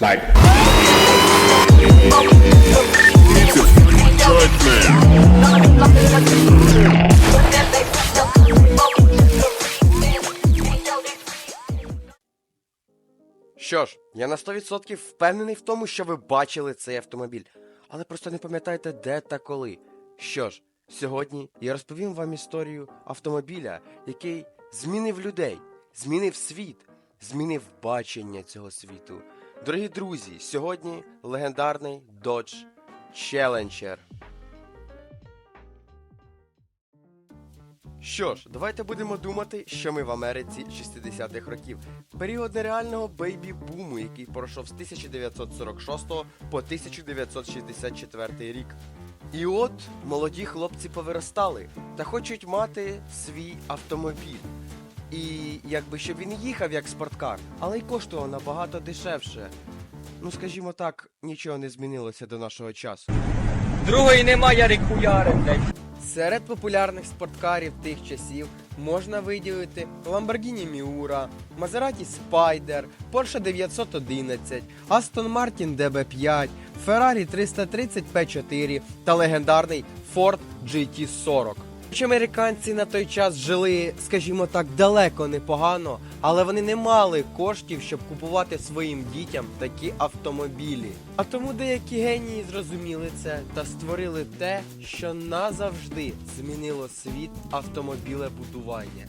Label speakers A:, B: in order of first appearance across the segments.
A: Like,
B: Що ж, я на 100% впевнений в тому, що ви бачили цей автомобіль, але просто не пам'ятаєте, де та коли. Що ж, сьогодні я розповім вам історію автомобіля, який змінив людей, змінив світ, змінив бачення цього світу. Дорогі друзі, сьогодні легендарний Dodge Challenger. Що ж, давайте будемо думати, що ми в Америці 60-х років. Період нереального бейбі-буму, який пройшов з 1946 по 1964 рік. І от молоді хлопці повиростали та хочуть мати свій автомобіль. І якби щоб він їхав як спорткар, але й коштував набагато дешевше. Ну, скажімо так, нічого не змінилося до нашого часу.
C: Другої нема, Ярик хуяри, блядь.
B: Серед популярних спорткарів тих часів можна виділити Lamborghini Miura, Maserati Spider, Porsche 911, Aston Martin DB5, Ferrari 330 P4 та легендарний Ford GT40. Хоч американці на той час жили, скажімо так, далеко непогано, але вони не мали коштів, щоб купувати своїм дітям такі автомобілі. А тому деякі генії зрозуміли це та створили те, що назавжди змінило світ автомобілебудування.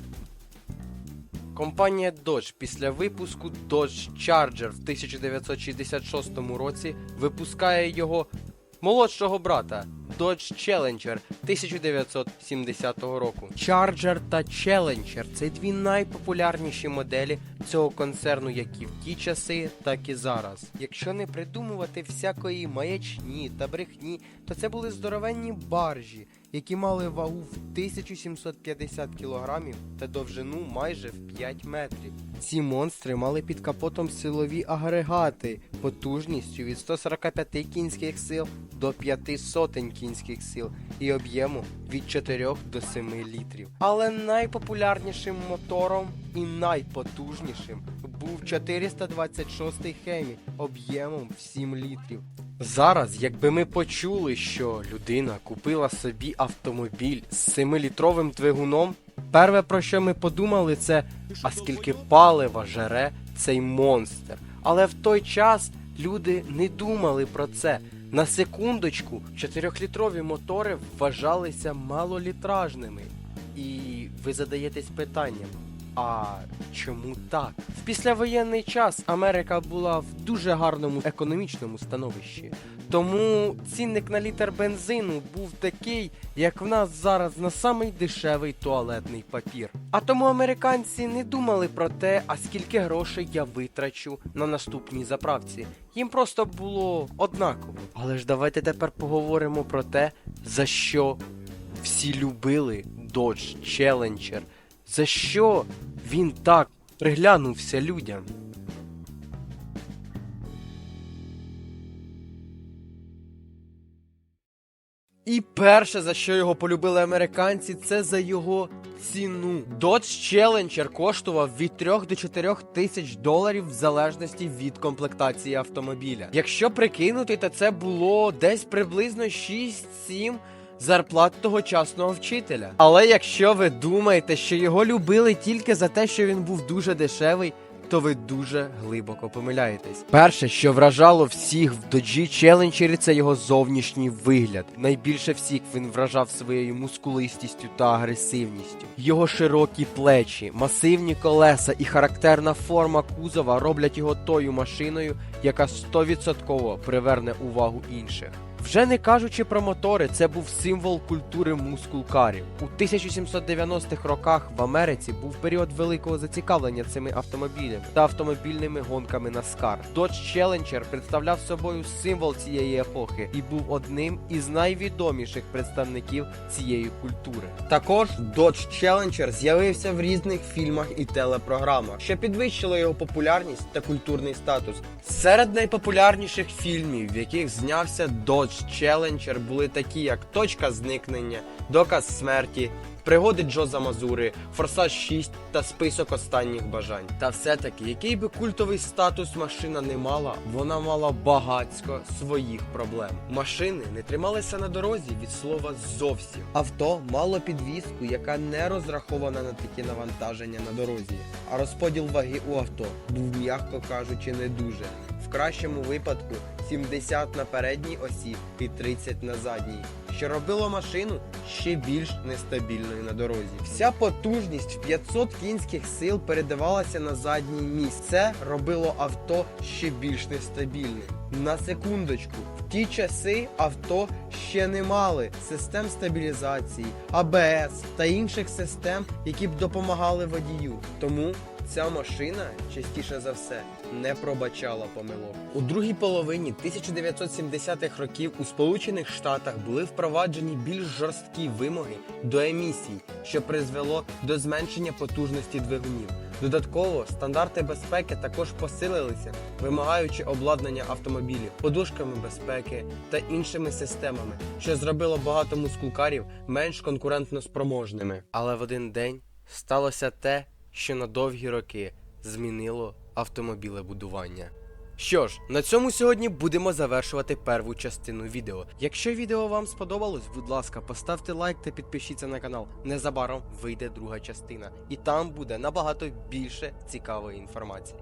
B: Компанія Dodge після випуску Dodge Charger в 1966 році випускає його молодшого брата Dodge Challenger 1970 року. Charger та Challenger це дві найпопулярніші моделі цього концерну як і в ті часи, так і зараз. Якщо не придумувати всякої маячні та брехні, то це були здоровенні баржі, які мали вагу в 1750 кг та довжину майже в 5 метрів. Ці монстри мали під капотом силові агрегати потужністю від 145 кінських сил до 5 сотень кінських сил і об'єму від 4 до 7 літрів. Але найпопулярнішим мотором і найпотужнішим був 426 Хемі об'ємом в 7 літрів. Зараз, якби ми почули, що людина купила собі автомобіль з 7-літровим двигуном, перше про що ми подумали, це а скільки палива жере цей монстр. Але в той час люди не думали про це. На секундочку, 4-літрові мотори вважалися малолітражними. І ви задаєтесь питанням. А чому так? В післявоєнний час Америка була в дуже гарному економічному становищі. Тому цінник на літр бензину був такий, як в нас зараз на самий дешевий туалетний папір. А тому американці не думали про те, а скільки грошей я витрачу на наступній заправці. Їм просто було однаково. Але ж давайте тепер поговоримо про те, за що всі любили Dodge Challenger. За що він так приглянувся людям? І перше, за що його полюбили американці, це за його ціну. Dodge Challenger коштував від 3 до 4 тисяч доларів в залежності від комплектації автомобіля. Якщо прикинути, то це було десь приблизно 6-7 зарплат тогочасного вчителя. Але якщо ви думаєте, що його любили тільки за те, що він був дуже дешевий, то ви дуже глибоко помиляєтесь. Перше, що вражало всіх в Dodge Challenger, це його зовнішній вигляд. Найбільше всіх він вражав своєю мускулистістю та агресивністю. Його широкі плечі, масивні колеса і характерна форма кузова роблять його тою машиною, яка 100% приверне увагу інших. Вже не кажучи про мотори, це був символ культури мускулкарів. У 1790-х роках в Америці був період великого зацікавлення цими автомобілями та автомобільними гонками NASCAR. Dodge Challenger представляв собою символ цієї епохи і був одним із найвідоміших представників цієї культури. Також Dodge Challenger з'явився в різних фільмах і телепрограмах, що підвищило його популярність та культурний статус. Серед найпопулярніших фільмів, в яких знявся Dodge Dodge Challenger були такі, як точка зникнення, доказ смерті, пригоди Джоза Мазури, Форсаж 6 та список останніх бажань. Та все-таки, який би культовий статус машина не мала, вона мала багацько своїх проблем. Машини не трималися на дорозі від слова зовсім. Авто мало підвіску, яка не розрахована на такі навантаження на дорозі. А розподіл ваги у авто був, м'яко кажучи, не дуже. Кращому випадку 70 на передній осі і 30 на задній, що робило машину ще більш нестабільною на дорозі. Вся потужність в 500 кінських сил передавалася на задній міст. Це робило авто ще більш нестабільним. На секундочку, в ті часи авто ще не мали систем стабілізації, АБС та інших систем, які б допомагали водію. Тому ця машина частіше за все не пробачала помилок. У другій половині 1970-х років у Сполучених Штатах були впроваджені більш жорсткі вимоги до емісій, що призвело до зменшення потужності двигунів. Додатково стандарти безпеки також посилилися, вимагаючи обладнання автомобілів подушками безпеки та іншими системами, що зробило багато мускулкарів менш конкурентно спроможними. Але в один день сталося те, що на довгі роки змінило автомобілебудування. Що ж, на цьому сьогодні будемо завершувати перву частину відео. Якщо відео вам сподобалось, будь ласка, поставте лайк та підпишіться на канал. Незабаром вийде друга частина, і там буде набагато більше цікавої інформації.